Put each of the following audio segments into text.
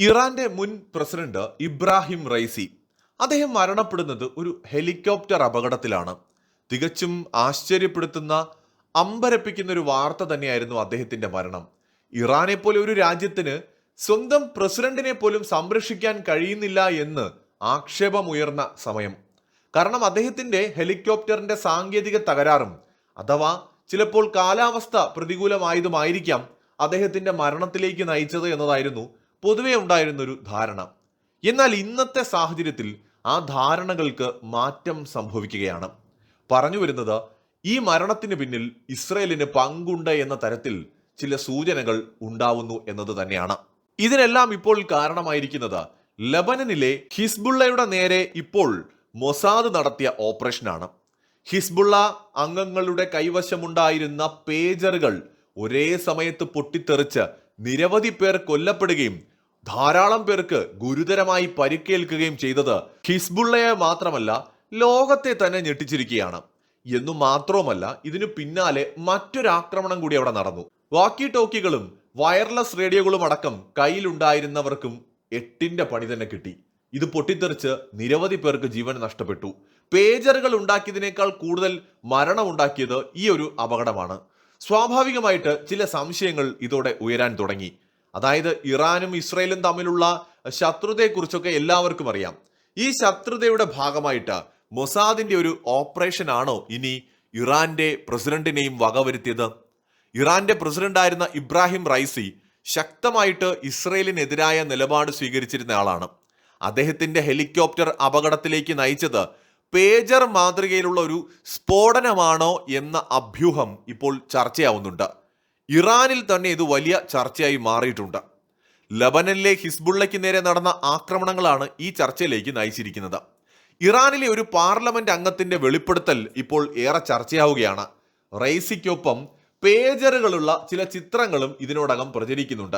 ഇറാന്റെ മുൻ president Ebrahim Raisi അദ്ദേഹം മരണപ്പെടുന്നത് ഒരു ഹെലികോപ്റ്റർ അപകടത്തിലാണ്. തികച്ചും ആശ്ചര്യപ്പെടുത്തുന്ന അമ്പരപ്പിക്കുന്ന ഒരു വാർത്ത തന്നെയായിരുന്നു അദ്ദേഹത്തിന്റെ മരണം. ഇറാനെ പോലെ ഒരു രാജ്യത്തിന് സ്വന്തം പ്രസിഡന്റിനെ പോലും സംരക്ഷിക്കാൻ കഴിയുന്നില്ല എന്ന് ആക്ഷേപമുയർന്ന സമയം. കാരണം അദ്ദേഹത്തിന്റെ ഹെലികോപ്റ്ററിന്റെ സാങ്കേതിക തകരാറും അഥവാ ചിലപ്പോൾ കാലാവസ്ഥ പ്രതികൂലമായതുമായിരിക്കാം അദ്ദേഹത്തിന്റെ മരണത്തിലേക്ക് നയിച്ചത് എന്നതായിരുന്നു പൊതുവെ ഉണ്ടായിരുന്നൊരു ധാരണ. എന്നാൽ ഇന്നത്തെ സാഹചര്യത്തിൽ ആ ധാരണകൾക്ക് മാറ്റം സംഭവിക്കുകയാണ്. പറഞ്ഞു വരുന്നത് ഈ മരണത്തിന് പിന്നിൽ ഇസ്രയേലിന് പങ്കുണ്ട് എന്ന തരത്തിൽ ചില സൂചനകൾ ഉണ്ടാവുന്നു എന്നത് തന്നെയാണ്. ഇതിനെല്ലാം ഇപ്പോൾ കാരണമായിരിക്കുന്നത് ലബനനിലെ ഹിസ്ബുള്ളയുടെ നേരെ ഇപ്പോൾ മൊസാദ് നടത്തിയ ഓപ്പറേഷനാണ്. ഹിസ്ബുള്ള അംഗങ്ങളുടെ കൈവശമുണ്ടായിരുന്ന പേജറുകൾ ഒരേ സമയത്ത് പൊട്ടിത്തെറിച്ച് നിരവധി പേർ കൊല്ലപ്പെടുകയും ധാരാളം പേർക്ക് ഗുരുതരമായി പരിക്കേൽക്കുകയും ചെയ്തത് ഹിസ്ബുള്ളയെ മാത്രമല്ല ലോകത്തെ തന്നെ ഞെട്ടിച്ചിരിക്കുകയാണ്. എന്നു മാത്രവുമല്ല ഇതിനു പിന്നാലെ മറ്റൊരാക്രമണം കൂടി അവിടെ നടന്നു. വാക്കി ടോക്കികളും വയർലെസ് റേഡിയോകളും അടക്കം കയ്യിലുണ്ടായിരുന്നവർക്കും എട്ടിന്റെ പണി തന്നെ കിട്ടി. ഇത് പൊട്ടിത്തെറിച്ച് നിരവധി പേർക്ക് ജീവൻ നഷ്ടപ്പെട്ടു. പേജറുകൾ ഉണ്ടാക്കിയതിനേക്കാൾ കൂടുതൽ മരണമുണ്ടാക്കിയത് ഈ ഒരു അപകടമാണ്. സ്വാഭാവികമായിട്ട് ചില സംശയങ്ങൾ ഇതോടെ ഉയരാൻ തുടങ്ങി. അതായത് ഇറാനും ഇസ്രയേലും തമ്മിലുള്ള ശത്രുതയെക്കുറിച്ചൊക്കെ എല്ലാവർക്കും അറിയാം. ഈ ശത്രുതയുടെ ഭാഗമായിട്ട് മൊസാദിന്റെ ഒരു ഓപ്പറേഷൻ ആണോ ഇനി ഇറാന്റെ പ്രസിഡന്റിനെയും വകവരുത്തിയത്? ഇറാന്റെ പ്രസിഡന്റായിരുന്ന ഇബ്രാഹിം റൈസി ശക്തമായിട്ട് ഇസ്രയേലിനെതിരായ നിലപാട് സ്വീകരിച്ചിരുന്ന ആളാണ്. അദ്ദേഹത്തിന്റെ ഹെലികോപ്റ്റർ അപകടത്തിലേക്ക് നയിച്ചത് പേജർ മാതൃകയിലുള്ള ഒരു സ്ഫോടനമാണോ എന്ന അഭ്യൂഹം ഇപ്പോൾ ചർച്ചയാവുന്നുണ്ട്. ഇറാനിൽ തന്നെ ഇത് വലിയ ചർച്ചയായി മാറിയിട്ടുണ്ട്. ലബനനിലെ ഹിസ്ബുള്ളയ്ക്ക് നേരെ നടന്ന ആക്രമണങ്ങളാണ് ഈ ചർച്ചയിലേക്ക് നയിച്ചിരിക്കുന്നത്. ഇറാനിലെ ഒരു പാർലമെന്റ് അംഗത്തിന്റെ വെളിപ്പെടുത്തൽ ഇപ്പോൾ ഏറെ ചർച്ചയാവുകയാണ്. റൈസിക്കൊപ്പം പേജറുകളുള്ള ചില ചിത്രങ്ങളും ഇതിനോടകം പ്രചരിക്കുന്നുണ്ട്.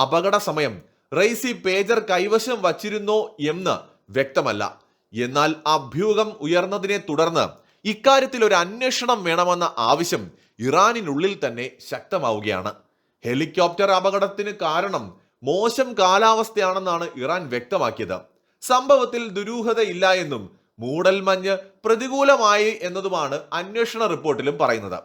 അപകട സമയം റൈസി പേജർ കൈവശം വച്ചിരുന്നോ എന്ന് വ്യക്തമല്ല. എന്നാൽ അഭ്യൂഹം ഉയർന്നതിനെ തുടർന്ന് ഇക്കാര്യത്തിൽ ഒരു അന്വേഷണം വേണമെന്ന ആവശ്യം ഇറാനിനുള്ളിൽ തന്നെ ശക്തമാവുകയാണ്. ഹെലികോപ്റ്റർ അപകടത്തിന് കാരണം മോശം കാലാവസ്ഥയാണെന്നാണ് ഇറാൻ വ്യക്തമാക്കിയത്. സംഭവത്തിൽ ദുരൂഹതയില്ല എന്നും മൂടൽമഞ്ഞ് പ്രതികൂലമായി എന്നതുമാണ് അന്വേഷണ റിപ്പോർട്ടിലും പറയുന്നത്.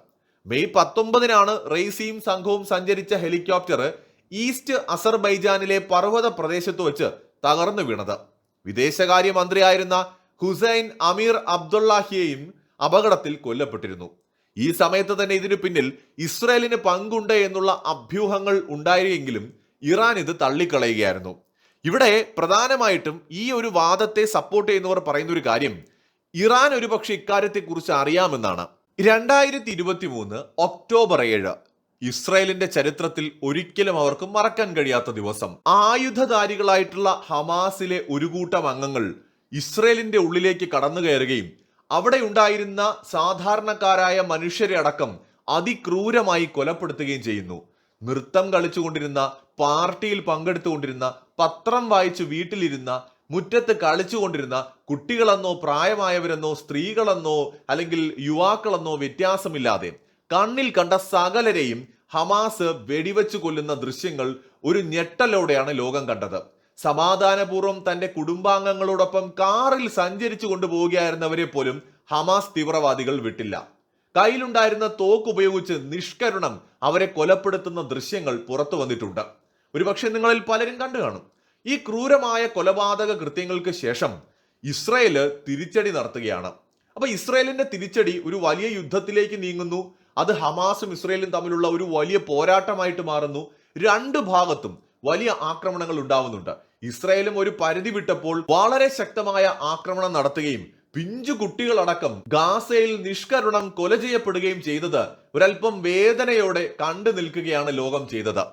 മെയ് പത്തൊമ്പതിനാണ് റെയ്സിയും സംഘവും സഞ്ചരിച്ച ഹെലികോപ്റ്റർ ഈസ്റ്റ് അസർബൈജാനിലെ പർവത പ്രദേശത്ത് വെച്ച് തകർന്നു വീണത്. വിദേശകാര്യ മന്ത്രിയായിരുന്ന ഹുസൈൻ അമീർ അബ്ദുള്ളാഹിയെയും അപകടത്തിൽ കൊല്ലപ്പെട്ടിരുന്നു. ഈ സമയത്ത് തന്നെ ഇതിനു പിന്നിൽ ഇസ്രയേലിന് പങ്കുണ്ട് എന്നുള്ള അഭ്യൂഹങ്ങൾ ഉണ്ടായെങ്കിലും ഇറാൻ ഇത് തള്ളിക്കളയുകയായിരുന്നു. ഇവിടെ പ്രധാനമായിട്ടും ഈ ഒരു വാദത്തെ സപ്പോർട്ട് ചെയ്യുന്നവർ പറയുന്ന ഒരു കാര്യം ഇറാൻ ഒരുപക്ഷെ ഇക്കാര്യത്തെക്കുറിച്ച് അറിയാമെന്നാണ്. രണ്ടായിരത്തി ഇരുപത്തി മൂന്ന് ഒക്ടോബർ ഏഴ് ഇസ്രായേലിന്റെ ചരിത്രത്തിൽ ഒരിക്കലും അവർക്ക് മറക്കാൻ കഴിയാത്ത ദിവസം. ആയുധധാരികളായിട്ടുള്ള ഹമാസിലെ ഒരു കൂട്ടം അംഗങ്ങൾ ഇസ്രയേലിന്റെ ഉള്ളിലേക്ക് കടന്നു കയറുകയും അവിടെ ഉണ്ടായിരുന്ന സാധാരണക്കാരായ മനുഷ്യരെ അടക്കം അതിക്രൂരമായി കൊലപ്പെടുത്തുകയും ചെയ്യുന്നു. നൃത്തം കളിച്ചുകൊണ്ടിരുന്ന പാർട്ടിയിൽ പങ്കെടുത്തുകൊണ്ടിരുന്ന പത്രം വായിച്ചു വീട്ടിലിരുന്ന മുറ്റത്ത് കളിച്ചുകൊണ്ടിരുന്ന കുട്ടികളെന്നോ പ്രായമായവരെന്നോ സ്ത്രീകളെന്നോ അല്ലെങ്കിൽ യുവാക്കളെന്നോ വ്യത്യാസമില്ലാതെ കണ്ണിൽ കണ്ട സകലരെയും ഹമാസ് വെടിവെച്ച് കൊല്ലുന്ന ദൃശ്യങ്ങൾ ഒരു ഞെട്ടലോടെയാണ് ലോകം കണ്ടത്. സമാധാനപൂർവം തന്റെ കുടുംബാംഗങ്ങളോടൊപ്പം കാറിൽ സഞ്ചരിച്ചു കൊണ്ടുപോവുകയായിരുന്നവരെ പോലും ഹമാസ് തീവ്രവാദികൾ വിട്ടില്ല. കയ്യിലുണ്ടായിരുന്ന തോക്ക് ഉപയോഗിച്ച് നിഷ്കരുണം അവരെ കൊലപ്പെടുത്തുന്ന ദൃശ്യങ്ങൾ പുറത്തു വന്നിട്ടുണ്ട്. ഒരുപക്ഷെ നിങ്ങളിൽ പലരും കണ്ടു കാണും. ഈ ക്രൂരമായ കൊലപാതക കൃത്യങ്ങൾക്ക് ശേഷം ഇസ്രയേൽ തിരിച്ചടി നടത്തുകയാണ്. അപ്പൊ ഇസ്രയേലിന്റെ തിരിച്ചടി ഒരു വലിയ യുദ്ധത്തിലേക്ക് നീങ്ങുന്നു. അത് ഹമാസും ഇസ്രയേലും തമ്മിലുള്ള ഒരു വലിയ പോരാട്ടമായിട്ട് മാറുന്നു. രണ്ട് ഭാഗത്തും വലിയ ആക്രമണങ്ങൾ ഉണ്ടാവുന്നുണ്ട്. ഇസ്രയേലും ഒരു പരിധി വിട്ടപ്പോൾ വളരെ ശക്തമായ ആക്രമണം നടത്തുകയും പിഞ്ചു കുട്ടികളടക്കം ഗാസയിൽ നിഷ്കരുണം കൊല ചെയ്യപ്പെടുകയും ചെയ്തത് ഒരൽപ്പം വേദനയോടെ കണ്ടു നിൽക്കുകയാണ് ലോകം ചെയ്തത്.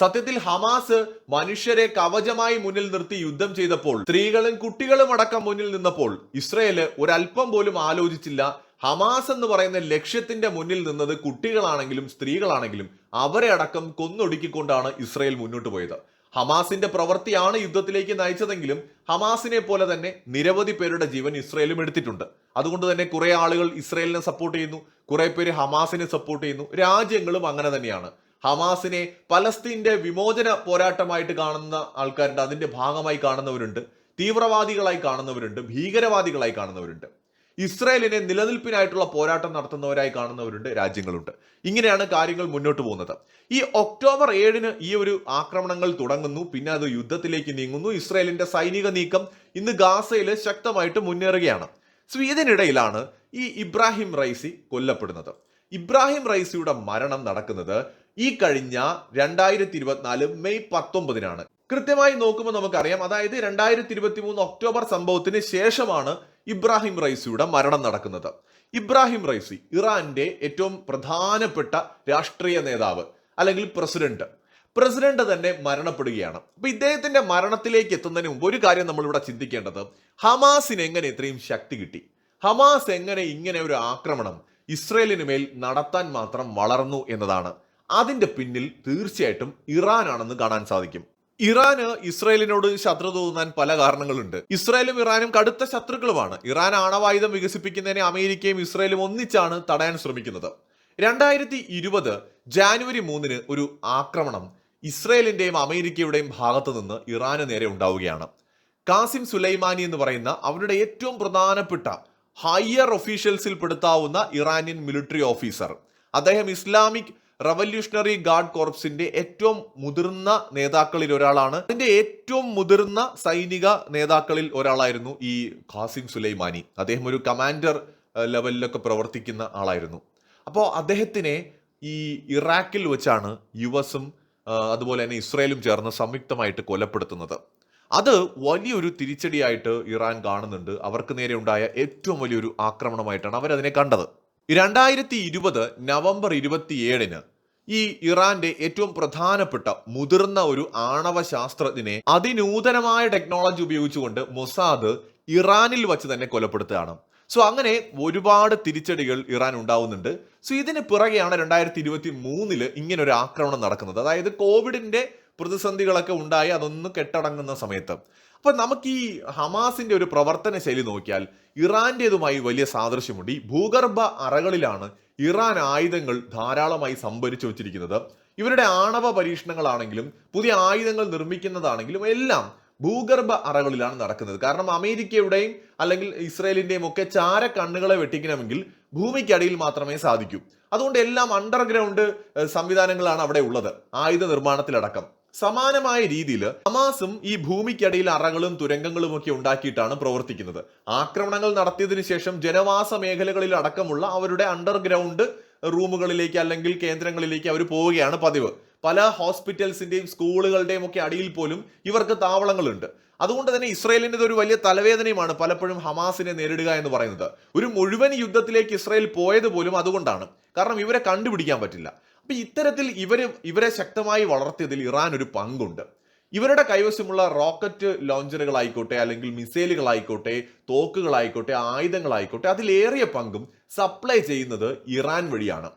സത്യത്തിൽ ഹമാസ് മനുഷ്യരെ കവചമായി മുന്നിൽ നിർത്തി യുദ്ധം ചെയ്തപ്പോൾ സ്ത്രീകളും കുട്ടികളും അടക്കം മുന്നിൽ നിന്നപ്പോൾ ഇസ്രയേൽ ഒരല്പം പോലും ആലോചിച്ചില്ല. ഹമാസ് എന്ന് പറയുന്ന ലക്ഷ്യത്തിന്റെ മുന്നിൽ നിന്നത് കുട്ടികളാണെങ്കിലും സ്ത്രീകളാണെങ്കിലും അവരെ അടക്കം കൊന്നൊടുക്കിക്കൊണ്ടാണ് ഇസ്രയേൽ മുന്നോട്ട് പോയത്. ഹമാസിന്റെ പ്രവൃത്തിയാണ് യുദ്ധത്തിലേക്ക് നയിച്ചതെങ്കിലും ഹമാസിനെ പോലെ തന്നെ നിരവധി പേരുടെ ജീവൻ ഇസ്രയേലും എടുത്തിട്ടുണ്ട്. അതുകൊണ്ട് തന്നെ കുറെ ആളുകൾ ഇസ്രയേലിനെ സപ്പോർട്ട് ചെയ്യുന്നു കുറെ പേര് ഹമാസിനെ സപ്പോർട്ട് ചെയ്യുന്നു രാജ്യങ്ങളും അങ്ങനെ തന്നെയാണ്. ഹമാസിനെ പലസ്തീന്റെ വിമോചന പോരാട്ടമായിട്ട് കാണുന്ന ആൾക്കാരുണ്ട്. അതിന്റെ ഭാഗമായി കാണുന്നവരുണ്ട്. തീവ്രവാദികളായി കാണുന്നവരുണ്ട്. ഭീകരവാദികളായി കാണുന്നവരുണ്ട്. ഇസ്രായേലിനെ നിലനിൽപ്പിനായിട്ടുള്ള പോരാട്ടം നടത്തുന്നവരായി കാണുന്നവരുണ്ട്. രാജ്യങ്ങളുണ്ട്. ഇങ്ങനെയാണ് കാര്യങ്ങൾ മുന്നോട്ട് പോകുന്നത്. ഈ ഒക്ടോബർ ഏഴിന് ഈ ഒരു ആക്രമണങ്ങൾ തുടങ്ങുന്നു. പിന്നെ അത് യുദ്ധത്തിലേക്ക് നീങ്ങുന്നു. ഇസ്രായേലിന്റെ സൈനിക നീക്കം ഇന്ന് ഗാസയിൽ ശക്തമായിട്ട് മുന്നേറുകയാണ്. സോ ഈ ഇബ്രാഹിം റൈസി കൊല്ലപ്പെടുന്നത്. ഇബ്രാഹിം റൈസിയുടെ മരണം നടക്കുന്നത് ഈ കഴിഞ്ഞ രണ്ടായിരത്തി ഇരുപത്തിനാല് മെയ് പത്തൊമ്പതിനാണ്. കൃത്യമായി നോക്കുമ്പോൾ നമുക്കറിയാം അതായത് രണ്ടായിരത്തി ഇരുപത്തി മൂന്ന് ഒക്ടോബർ സംഭവത്തിന് ശേഷമാണ് ഇബ്രാഹിം റൈസിയുടെ മരണം നടക്കുന്നത്. ഇബ്രാഹിം റൈസി ഇറാന്റെ ഏറ്റവും പ്രധാനപ്പെട്ട രാഷ്ട്രീയ നേതാവ് അല്ലെങ്കിൽ പ്രസിഡന്റ്. പ്രസിഡന്റ് തന്നെ മരണപ്പെടുകയാണ്. അപ്പൊ ഇദ്ദേഹത്തിന്റെ മരണത്തിലേക്ക് എത്തുന്നതിന് മുമ്പ് ഒരു കാര്യം നമ്മൾ ഇവിടെ ചിന്തിക്കേണ്ടത് ഹമാസിന് എങ്ങനെ ഇത്രയും ശക്തി കിട്ടി? ഹമാസ് എങ്ങനെ ഇങ്ങനെ ഒരു ആക്രമണം ഇസ്രയേലിന് മേൽ നടത്താൻ മാത്രം വളർന്നു എന്നതാണ്. അതിന്റെ പിന്നിൽ തീർച്ചയായിട്ടും ഇറാനാണെന്ന് കാണാൻ സാധിക്കും. ഇറാന് ഇസ്രയേലിനോട് ശത്രു തോന്നാൻ പല കാരണങ്ങളുണ്ട്. ഇസ്രയേലും ഇറാനും കടുത്ത ശത്രുക്കളുമാണ്. ഇറാൻ ആണവായുധം വികസിപ്പിക്കുന്നതിനെ അമേരിക്കയും ഇസ്രയേലും ഒന്നിച്ചാണ് തടയാൻ ശ്രമിക്കുന്നത്. രണ്ടായിരത്തി ഇരുപത് ജാനുവരി മൂന്നിന് ഒരു ആക്രമണം ഇസ്രയേലിന്റെയും അമേരിക്കയുടെയും ഭാഗത്തു നിന്ന് ഇറാന് നേരെ ഉണ്ടാവുകയാണ്. കാസിം സുലൈമാനി എന്ന് പറയുന്ന അവരുടെ ഏറ്റവും പ്രധാനപ്പെട്ട ഹയർ ഒഫീഷ്യൽസിൽ പെടുത്താവുന്ന ഇറാനിയൻ മിലിറ്ററി ഓഫീസർ. അദ്ദേഹം ഇസ്ലാമിക് റവല്യൂഷണറി ഗാർഡ് കോർപ്സിന്റെ ഏറ്റവും മുതിർന്ന നേതാക്കളിൽ ഒരാളാണ്. അതിന്റെ ഏറ്റവും മുതിർന്ന സൈനിക നേതാക്കളിൽ ഒരാളായിരുന്നു ഈ ഖാസിം സുലൈമാനി. അദ്ദേഹം ഒരു കമാൻഡർ ലെവലിലൊക്കെ പ്രവർത്തിക്കുന്ന ആളായിരുന്നു. അപ്പോൾ അദ്ദേഹത്തിനെ ഈ ഇറാഖിൽ വെച്ചാണ് യു എസും അതുപോലെ തന്നെ ഇസ്രയേലും ചേർന്ന് സംയുക്തമായിട്ട് കൊലപ്പെടുത്തുന്നത്. അത് വലിയൊരു തിരിച്ചടിയായിട്ട് ഇറാൻ കാണുന്നുണ്ട്. അവർക്ക് നേരെ ഉണ്ടായ ഏറ്റവും വലിയൊരു ആക്രമണമായിട്ടാണ് അവരതിനെ കണ്ടത്. രണ്ടായിരത്തി ഇരുപത് നവംബർ ഇരുപത്തിയേഴിന് ഈ ഇറാന്റെ ഏറ്റവും പ്രധാനപ്പെട്ട മുതിർന്ന ഒരു ആണവ ശാസ്ത്രജ്ഞനെ അതിനൂതനമായ ടെക്നോളജി ഉപയോഗിച്ചുകൊണ്ട് മൊസാദ് ഇറാനിൽ വച്ച് തന്നെ കൊലപ്പെടുത്തുകയാണ്. സോ അങ്ങനെ ഒരുപാട് തിരിച്ചടികൾ ഇറാൻ ഉണ്ടാവുന്നുണ്ട്. സോ ഇതിന് പിറകെയാണ് രണ്ടായിരത്തി ഇരുപത്തി മൂന്നിൽ ഇങ്ങനെ ഒരു ആക്രമണം നടക്കുന്നത്. അതായത് കോവിഡിന്റെ പ്രതിസന്ധികളൊക്കെ ഉണ്ടായി അതൊന്ന് കെട്ടടങ്ങുന്ന സമയത്ത്. അപ്പൊ നമുക്ക് ഈ ഹമാസിന്റെ ഒരു പ്രവർത്തന ശൈലി നോക്കിയാൽ ഇറാന്റേതുമായി വലിയ സാദൃശ്യമുണ്ട്. ഈ ഭൂഗർഭ അറകളിലാണ് ഇറാൻ ആയുധങ്ങൾ ധാരാളമായി സംഭരിച്ചു വച്ചിരിക്കുന്നത്. ഇവരുടെ ആണവ പരീക്ഷണങ്ങളാണെങ്കിലും പുതിയ ആയുധങ്ങൾ നിർമ്മിക്കുന്നതാണെങ്കിലും എല്ലാം ഭൂഗർഭ അറകളിലാണ് നടക്കുന്നത്. കാരണം അമേരിക്കയുടെയും അല്ലെങ്കിൽ ഇസ്രയേലിന്റെയും ഒക്കെ ചാര കണ്ണുകളെ വെട്ടിക്കണമെങ്കിൽ ഭൂമിക്കടിയിൽ മാത്രമേ സാധിക്കൂ. അതുകൊണ്ട് എല്ലാം അണ്ടർഗ്രൗണ്ട് സംവിധാനങ്ങളാണ് അവിടെ ഉള്ളത്. ആയുധ നിർമ്മാണത്തിലടക്കം. സമാനമായ രീതിയിൽ ഹമാസും ഈ ഭൂമിക്കടിയിൽ അറകളും തുരങ്കങ്ങളും ഒക്കെ ഉണ്ടാക്കിയിട്ടാണ് പ്രവർത്തിക്കുന്നത്. ആക്രമണങ്ങൾ നടത്തിയതിനു ശേഷം ജനവാസ മേഖലകളിൽ അടക്കമുള്ള അവരുടെ അണ്ടർഗ്രൗണ്ട് റൂമുകളിലേക്ക് അല്ലെങ്കിൽ കേന്ദ്രങ്ങളിലേക്ക് അവർ പോവുകയാണ് പതിവ്. പല ഹോസ്പിറ്റൽസിന്റെയും സ്കൂളുകളുടെയും ഒക്കെ അടിയിൽ പോലും ഇവർക്ക് താവളങ്ങളുണ്ട്. അതുകൊണ്ട് തന്നെ ഇസ്രയേലിന്റെ ഒരു വലിയ തലവേദനയുമാണ് പലപ്പോഴും ഹമാസിനെ നേരിടുക എന്ന് പറയുന്നത്. ഒരു മുഴുവൻ യുദ്ധത്തിലേക്ക് ഇസ്രയേൽ പോയത് പോലും അതുകൊണ്ടാണ്. കാരണം ഇവരെ കണ്ടുപിടിക്കാൻ പറ്റില്ല. അപ്പൊ ഇത്തരത്തിൽ ഇവർ ഇവരെ ശക്തമായി വളർത്തിയതിൽ ഇറാൻ ഒരു പങ്കുണ്ട്. ഇവരുടെ കൈവശമുള്ള റോക്കറ്റ് ലോഞ്ചറുകളായിക്കോട്ടെ അല്ലെങ്കിൽ മിസൈലുകളായിക്കോട്ടെ തോക്കുകളായിക്കോട്ടെ ആയുധങ്ങളായിക്കോട്ടെ അതിലേറിയ പങ്കും സപ്ലൈ ചെയ്യുന്നത് ഇറാൻ വഴിയാണ്.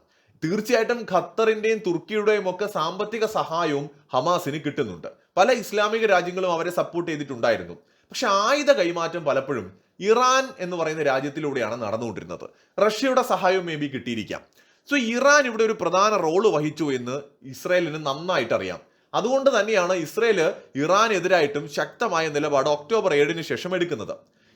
തീർച്ചയായിട്ടും ഖത്തറിന്റെയും തുർക്കിയുടെയും ഒക്കെ സാമ്പത്തിക സഹായവും ഹമാസിന് കിട്ടുന്നുണ്ട്. പല ഇസ്ലാമിക രാജ്യങ്ങളും അവരെ സപ്പോർട്ട് ചെയ്തിട്ടുണ്ടായിരുന്നു. പക്ഷെ ആയുധ കൈമാറ്റം പലപ്പോഴും ഇറാൻ എന്ന് പറയുന്ന രാജ്യത്തിലൂടെയാണ് നടന്നുകൊണ്ടിരുന്നത്. റഷ്യയുടെ സഹായവും മേ ബി കിട്ടിയിരിക്കാം. സോ ഇറാൻ ഇവിടെ ഒരു പ്രധാന റോൾ വഹിച്ചു എന്ന് ഇസ്രയേലിന് നന്നായിട്ട് അറിയാം അതുകൊണ്ട് തന്നെയാണ് ഇസ്രയേൽ ഇറാനെതിരായിട്ടും ശക്തമായ നിലപാട് ഒക്ടോബർ ഏഴിന് ശേഷം എടുക്കുന്നത്.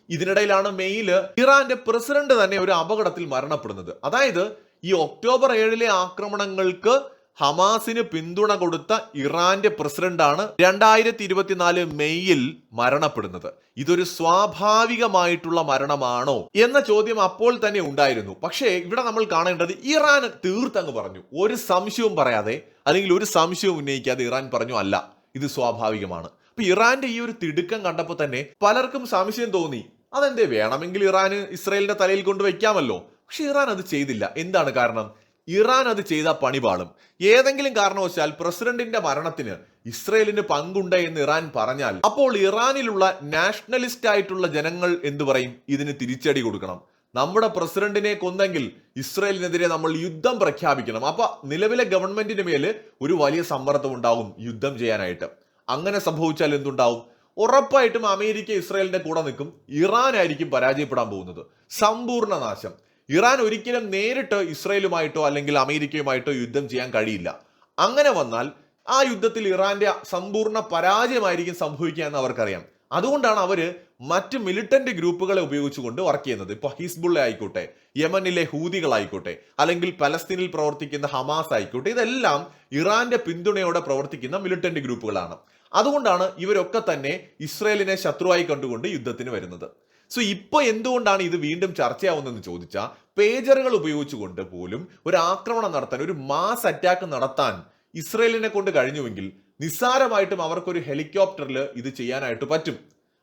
ഇതിനിടയിലാണ് മെയ്യിൽ ഇറാന്റെ പ്രസിഡന്റ് തന്നെ ഒരു അപകടത്തിൽ മരണപ്പെടുന്നത്. അതായത് ഈ ഒക്ടോബർ ഏഴിലെ ആക്രമണങ്ങൾക്ക് ഹമാസിന് പിന്തുണ കൊടുത്ത ഇറാന്റെ പ്രസിഡന്റാണ് രണ്ടായിരത്തി ഇരുപത്തിനാല് മെയ്യിൽ മരണപ്പെടുന്നത്. ഇതൊരു സ്വാഭാവികമായിട്ടുള്ള മരണമാണോ എന്ന ചോദ്യം അപ്പോൾ തന്നെ ഉണ്ടായിരുന്നു. പക്ഷേ ഇവിടെ നമ്മൾ കാണേണ്ടത് ഇറാൻ തീർത്തങ്ങ് പറഞ്ഞു. ഒരു സംശയവും പറയാതെ അല്ലെങ്കിൽ ഒരു സംശയവും ഉന്നയിക്കാതെ ഇറാൻ പറഞ്ഞു അല്ല ഇത് സ്വാഭാവികമാണ്. അപ്പൊ ഇറാന്റെ ഈ ഒരു തിടുക്കം കണ്ടപ്പോൾ തന്നെ പലർക്കും സംശയം തോന്നി. അതെന്തേ വേണമെങ്കിൽ ഇറാന് ഇസ്രായേലിന്റെ തലയിൽ കൊണ്ട് വെക്കാമല്ലോ. പക്ഷെ ഇറാൻ അത് ചെയ്തില്ല. എന്താണ് കാരണം? ഇറാൻ അത് ചെയ്ത പണിപാളും ഏതെങ്കിലും കാരണവശാൽ പ്രസിഡന്റിന്റെ മരണത്തിന് ഇസ്രയേലിന് പങ്കുണ്ട് എന്ന് ഇറാൻ പറഞ്ഞാൽ അപ്പോൾ ഇറാനിലുള്ള നാഷണലിസ്റ്റ് ആയിട്ടുള്ള ജനങ്ങൾ എന്തു പറയും? ഇതിന് തിരിച്ചടി കൊടുക്കണം. നമ്മുടെ പ്രസിഡന്റിനെ കൊന്നെങ്കിൽ ഇസ്രയേലിനെതിരെ നമ്മൾ യുദ്ധം പ്രഖ്യാപിക്കണം. അപ്പൊ നിലവിലെ ഗവൺമെന്റിന് മേൽ ഒരു വലിയ സമ്മർദ്ദം ഉണ്ടാകും യുദ്ധം ചെയ്യാനായിട്ട്. അങ്ങനെ സംഭവിച്ചാൽ എന്തുണ്ടാവും? ഉറപ്പായിട്ടും അമേരിക്ക ഇസ്രയേലിന്റെ കൂടെ നിൽക്കും. ഇറാൻ ആയിരിക്കും പരാജയപ്പെടാൻ പോകുന്നത്. സമ്പൂർണ നാശം. ഇറാൻ ഒരിക്കലും നേരിട്ട് ഇസ്രയേലുമായിട്ടോ അല്ലെങ്കിൽ അമേരിക്കയുമായിട്ടോ യുദ്ധം ചെയ്യാൻ കഴിയില്ല. അങ്ങനെ വന്നാൽ ആ യുദ്ധത്തിൽ ഇറാന്റെ സമ്പൂർണ പരാജയമായിരിക്കും സംഭവിക്കുക എന്ന് അവർക്കറിയാം. അതുകൊണ്ടാണ് അവർ മറ്റ് മിലിറ്റന്റ് ഗ്രൂപ്പുകളെ ഉപയോഗിച്ചുകൊണ്ട് വർക്ക് ചെയ്യുന്നത്. ഇപ്പൊ ഹിസ്ബുള്ള ആയിക്കോട്ടെ യമനിലെ ഹൂതികളായിക്കോട്ടെ അല്ലെങ്കിൽ പലസ്തീനിൽ പ്രവർത്തിക്കുന്ന ഹമാസ് ആയിക്കോട്ടെ ഇതെല്ലാം ഇറാന്റെ പിന്തുണയോടെ പ്രവർത്തിക്കുന്ന മിലിറ്റന്റ് ഗ്രൂപ്പുകളാണ്. അതുകൊണ്ടാണ് ഇവരൊക്കെ തന്നെ ഇസ്രയേലിനെ ശത്രുവായി കണ്ടുകൊണ്ട് യുദ്ധത്തിന് വരുന്നത്. സോ ഇപ്പൊ എന്തുകൊണ്ടാണ് ഇത് വീണ്ടും ചർച്ചയാവുന്നതെന്ന് ചോദിച്ചാൽ പേജറുകൾ ഉപയോഗിച്ചുകൊണ്ട് പോലും ഒരു ആക്രമണം നടത്താൻ ഒരു മാസ് അറ്റാക്ക് നടത്താൻ ഇസ്രയേലിനെ കൊണ്ട് കഴിഞ്ഞുവെങ്കിൽ നിസ്സാരമായിട്ടും അവർക്കൊരു ഹെലികോപ്റ്ററിൽ ഇത് ചെയ്യാനായിട്ട് പറ്റും.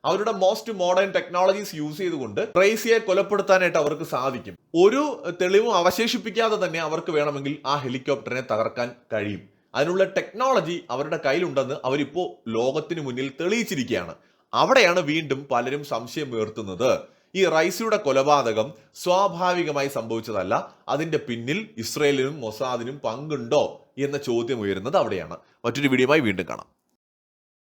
അവരുടെ മോസ്റ്റ് മോഡേൺ ടെക്നോളജീസ് യൂസ് ചെയ്തുകൊണ്ട് ട്രേസിയെ കൊലപ്പെടുത്താനായിട്ട് അവർക്ക് സാധിക്കും. ഒരു തെളിവും അവശേഷിപ്പിക്കാതെ തന്നെ അവർക്ക് വേണമെങ്കിൽ ആ ഹെലികോപ്റ്ററിനെ തകർക്കാൻ കഴിയും. അതിനുള്ള ടെക്നോളജി അവരുടെ കയ്യിലുണ്ടെന്ന് അവരിപ്പോ ലോകത്തിന് മുന്നിൽ തെളിയിച്ചിരിക്കുകയാണ്. അവിടെയാണ് വീണ്ടും പലരും സംശയം ഉയർത്തുന്നത്. ഈ റൈസിയുടെ കൊലപാതകം സ്വാഭാവികമായി സംഭവിച്ചതല്ല. അതിന്റെ പിന്നിൽ ഇസ്രയേലിനും മൊസാദിനും പങ്കുണ്ടോ എന്ന ചോദ്യം ഉയരുന്നത് അവിടെയാണ്. മറ്റൊരു വീഡിയോയുമായി വീണ്ടും കാണാം.